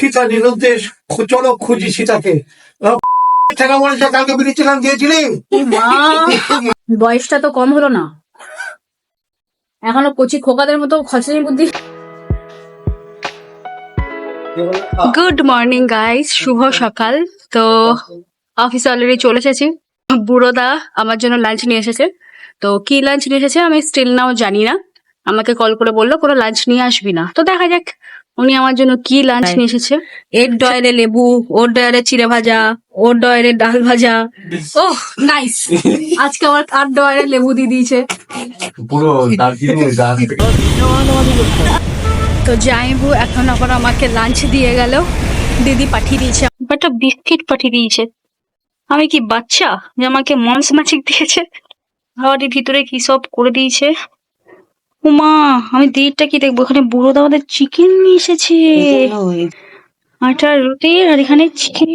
সীতা নিরুদ্দেশ চলো খুঁজি সীতাকে। আহ, টাকা কালকে বেরিয়েছিলাম দিয়েছিলি? বয়সটা তো কম হলো না। এখনও কচি খোকাদের মতো খসড়ি বুদ্ধি। গুড মর্নিং গাইস শুভ সকাল। তো অফিসে অলরেডি চলে এসেছি। বুড়োদা আমার জন্য লাঞ্চ নিয়ে এসেছে। তো কি লাঞ্চ নিয়ে এসেছে আমি স্টিল নাও জানি না। আমাকে কল করে বলল কোনো লাঞ্চ নিয়ে আসবি না। তো দেখা যাক। উনি আমার জন্য কি লাঞ্চ নিয়ে এসেছে? এর ডয়ারে লেবু ওর ডয়ারে চিড়ে ভাজা ওর ডয়ারে ডাল ভাজা। ওহ নাইস আজকে আমার আর ডয়ারে লেবু দিয়ে দিয়েছে? পুরো তো জাইবু এখন আবার আমাকে লাঞ্চ দিয়ে গেল। দিদি পাঠিয়ে দিয়েছে। একটা বিস্কিট পাঠিয়ে দিয়েছে। আমি কি বাচ্চা যে আমাকে মনস মাছিক দিয়েছে? এর ভিতরে কি সব করে দিয়েছে? উমা, আমি দিদিটা কি দেখব? এখানে বুড়ো দাওয়াদের চিকেন নিয়ে এসেছে। আটা রুটি আর এখানে চিকেন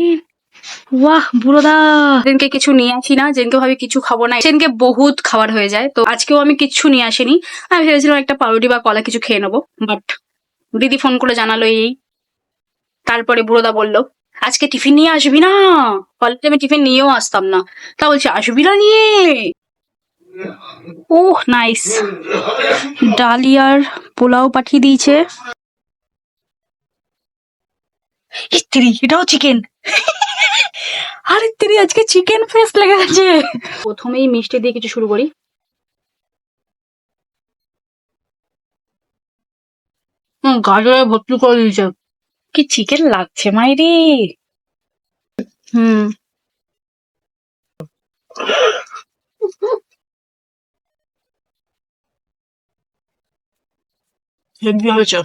বাহ বুড়োদা সেদিনকে কিছু নিয়ে আসি না যেদিনকে ভাবি কিছু খাব না। সেদিনকে বহুত খাবার হয়ে যায়, তো আজকেও আমি কিচ্ছু নিয়ে আসিনি। আমি ভেবেছিলাম একটা পাউরুটি বা কলা কিছু খেয়ে নেব বাট দিদি ফোন করে জানালো এই তারপরে বুড়োদা বলল, আজকে টিফিন নিয়ে আসবি না? কলেজে আমি টিফিন নিয়েও আসতাম না। তা বলছে, আসবি না নিয়ে? ওহ নাইস ডালিয়ার পোলাও পাঠিয়ে দিয়েছে। স্ত্রী এটাও চিকেন আরে স্ত্রী আজকে চিকেন ফেস লেগে আছে। প্রথমেই মিষ্টি দিয়ে কিছু শুরু করি। গাজরে ভর্তি করে দিয়েছে। কি চিকেন লাগছে, মাইরি? হুম। হেভি হয়েছে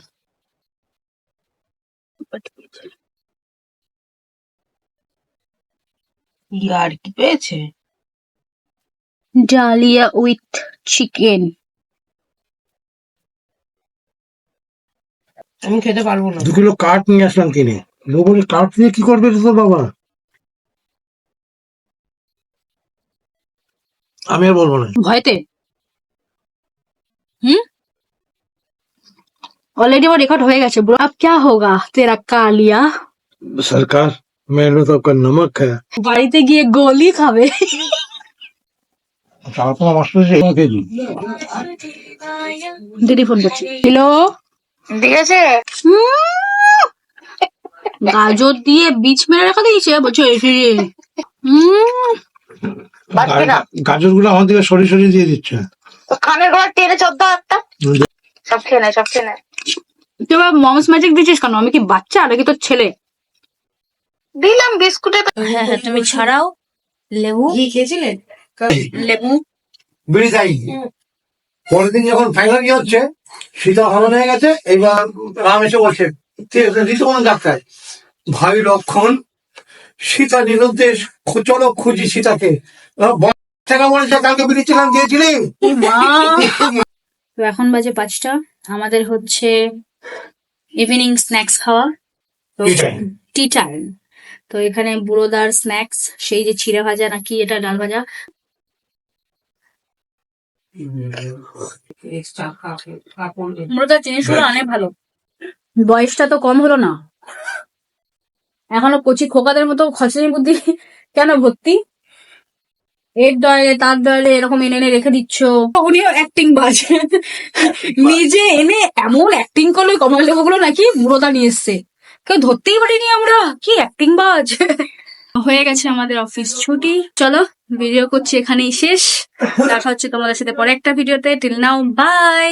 ইয়ার কি পেয়েছে ডালিয়া উইথ চিকেন আমি খেতে পারব না। দু কিলো কাঠ নিয়ে আসলাম কিনে। লোবরের কাঠ দিয়ে কি করবে তোর বাবা? আমি আর বলব না। ভয়তে? হুম? অলরেডি আমার রেকর্ড হয়ে গেছে ব্রো अब क्या होगा तेरा कालिया সরকার মেনু তো আপনার নমক হ্যাঁ বাড়িতে গিয়ে গলি খাবে তাও তো আমার সাথে কেজি দিদি ফোন করছি হ্যালো ঠিক আছে গাজর দিয়ে বীজ মেরে রাখা দিয়েছে বলছো এসে হুম বাঁচবে না গাজর গুলো আমার দিকে সরিয়ে সরিয়ে দিয়ে দিচ্ছে তো কানের গলা টেনে চোদ্দ একটা সব খেয়ে নেয় সব খেয়ে নেয় তুই মমস ম্যাজিক দিচ্ছিস কেন? আমি কি বাচ্চা নাকি তোর ছেলে? দিলাম বিস্কুটে হ্যাঁ হ্যাঁ তুমি ছাড়াও লেবু। ঘি খেয়েছিলেন লেবু। বেড়ে যাই। পরের দিন যখন ফাইনাল ইয়ে হচ্ছে সীতা ভালো হয়ে গেছে এবার রাম এসে বলছে ঋতুমান ডাক্তার ভাই লক্ষণ সীতা নিরুদ্দেশ চলো খুঁজি সীতাকে। টাকা বলেছে কালকে বেরিয়েছিলাম দিয়েছিলি? তো এখন বাজে পাঁচটা। আমাদের হচ্ছে ইভিনিং স্ন্যাক্স খাওয়া? তো টি টাইম তো এখানে বুড়োদার স্ন্যাক্স সেই যে চিড়ে ভাজা নাকি এটা ডাল ভাজা? বুড়োদার জিনিসগুলো অনেক ভালো। বয়সটা তো কম হলো না। এখনও কচি খোকাদের মতো খসড়ি বুদ্ধি। কেন ভর্তি? এর ডয়ারে তার ডয়ারে এরকম এনে এনে রেখে দিচ্ছ। উনিও অ্যাক্টিং বাজ। নিজে এনে এমন অ্যাক্টিং করল কমল লেখাগুলো নাকি মুরদা নিয়ে এসছে। কেউ ধরতেই পারিনি আমরা কি অ্যাক্টিং বাজ। হয়ে গেছে আমাদের অফিস ছুটি। চলো ভিডিও করছি এখানেই শেষ। দেখা হচ্ছে তোমাদের সাথে পরে একটা ভিডিওতে টিল নাও বাই